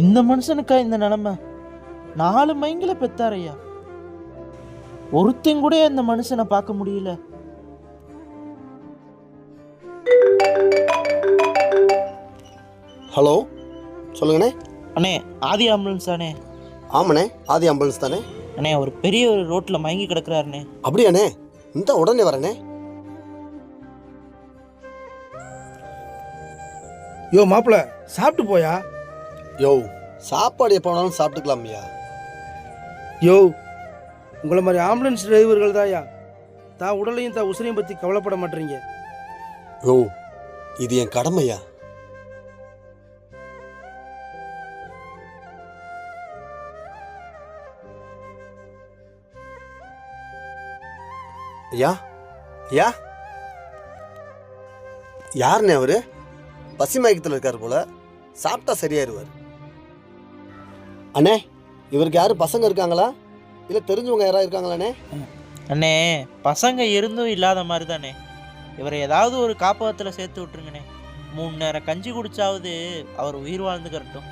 இந்த மனுஷனுக்கா இந்த நிலைமை? நாலு மைங்கில பெத்தாரையா? ஒருத்தன் கூட இந்த மனுஷனை பார்க்க முடியல. ஹலோ சொல்லுங்கண்ணே. அண்ணே ஆதி ஆம்புலன்ஸ் தானே? ஆமாண்ணே ஆதி ஆம்புலன்ஸ் தானே? அண்ணே ஒரு பெரிய ஒரு ரோட்ல மயங்கி கிடக்குறாருண்ணே. அப்படியாண்ணே இந்த உடனே வரேண்ணே. யோ மாப்பிள சாப்பிட்டு போயா? யோ சாப்பாடு எப்போ வேணாலும் சாப்பிட்டுக்கலாம்யா யோ உங்களை மாதிரி ஆம்புலன்ஸ் டிரைவர்கள் தான்யா. தான் உடலையும் தான் உசிரையும் பற்றி கவலைப்பட மாட்டீங்க. யோ இது என் கடமையா ஐயா ஐயா. யாருண்ணே அவரு? பசி மயக்கத்தில் இருக்கார் போல. சாப்பிட்டா சரியாயிருவார். அண்ணே இவருக்கு யாரும் பசங்க இருக்காங்களா? இல்லை தெரிஞ்சவங்க யாராவது இருக்காங்களாண்ணே? அண்ணே பசங்க இருந்தும் இல்லாத மாதிரி தானே இவரை ஏதாவது ஒரு காப்பகத்தில் சேர்த்து விட்ருங்கண்ணே மூணு நேரம் கஞ்சி குடிச்சாவது அவர் உயிர் வாழ்ந்துக்கிறட்டும்